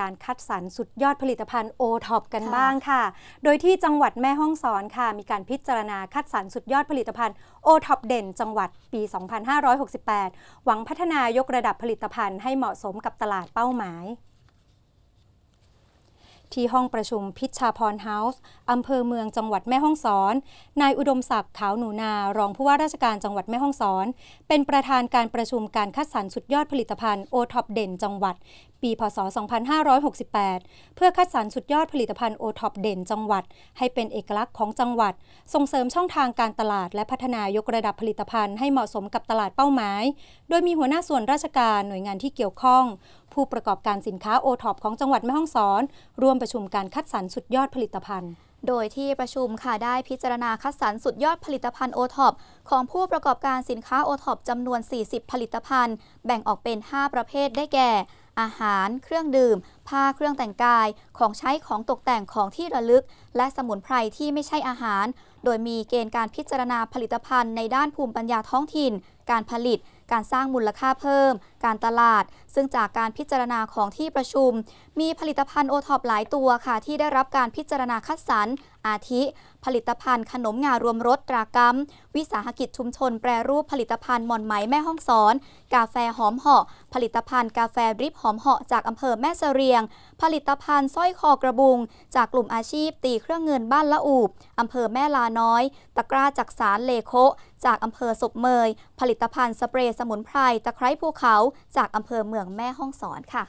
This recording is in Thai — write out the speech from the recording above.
การคัดสรรสุดยอดผลิตภัณฑ์โอท็อปกันบ้างค่ะ โดยที่จังหวัดแม่ฮ่องสอนค่ะ มีการพิจารณาคัดสรรสุดยอดผลิตภัณฑ์โอท็อปเด่น จังหวัดปี 2568 หวังพัฒนายกระดับผลิตภัณฑ์ให้เหมาะสมกับตลาดเป้าหมาย ที่ห้องประชุมพิชชาพรเฮาส์อำเภอเมืองจังหวัดแม่ฮ่องสอน นายอุดมศักดิ์ขาวหนูนารองผู้ว่าราชการจังหวัดแม่ฮ่องสอน เป็นประธานการประชุมการคัดสรรสุดยอดผลิตภัณฑ์โอท็อปเด่นจังหวัด ปี พศ 2568 เพื่อคัดสรรสุดยอดผลิตภัณฑ์โอท็อปเด่นจังหวัด ให้เป็นเอกลักษณ์ของจังหวัด ส่งเสริมช่องทางการตลาด และพัฒนายกระดับผลิตภัณฑ์ให้เหมาะสมกับตลาดเป้าหมาย โดยมีหัวหน้าส่วนราชการหน่วยงานที่เกี่ยวข้อง ผู้ประกอบการสินค้าโอท็อปของจังหวัดแม่ฮ่องสอน ร่วมประชุมการคัดสรรสุดยอดผลิตภัณฑ์โดยที่ประชุมค่ะได้พิจารณาคัดสรรสุดยอดผลิตภัณฑ์โอท็อปของผู้ประกอบการสินค้าโอท็อปจำนวน 40 ผลิตภัณฑ์ แบ่งออกเป็น 5 ประเภทได้แก่ อาหาร เครื่องดื่ม ผ้าเครื่องแต่งกาย ของใช้ของตกแต่งของที่ระลึก และสมุนไพรที่ไม่ใช่อาหาร โดยมีเกณฑ์การพิจารณาผลิตภัณฑ์ในด้านภูมิปัญญาท้องถิ่น การผลิต การสร้างมูลค่าเพิ่ม การตลาด ซึ่งจากการพิจารณาของที่ประชุม มีผลิตภัณฑ์โอท็อปหลายตัวค่ะ ที่ได้รับการพิจารณาคัดสรรอาทิ ผลิตภัณฑ์ขนมงารวมรสตรากรรม วิสาหกิจชุมชนแปรรูปผลิตภัณฑ์หม่อนไหมแม่ห้องสอน กาแฟหอมเหาะ ผลิตภัณฑ์กาแฟดริปหอมเหาะจากอำเภอแม่เสรียง ผลิตภัณฑ์สร้อยคอกระบุง จากกลุ่มอาชีพ ตีเครื่องเงินบ้านละอูบอำเภอแม่ลาน้อย ตะกร้าจากสารเลโคจากอำเภอศพเมย ผลิตภัณฑ์สเปรย์สมุนไพรตะไคร้ภูเขา จากอำเภอเมืองแม่ห้องสอนค่ะ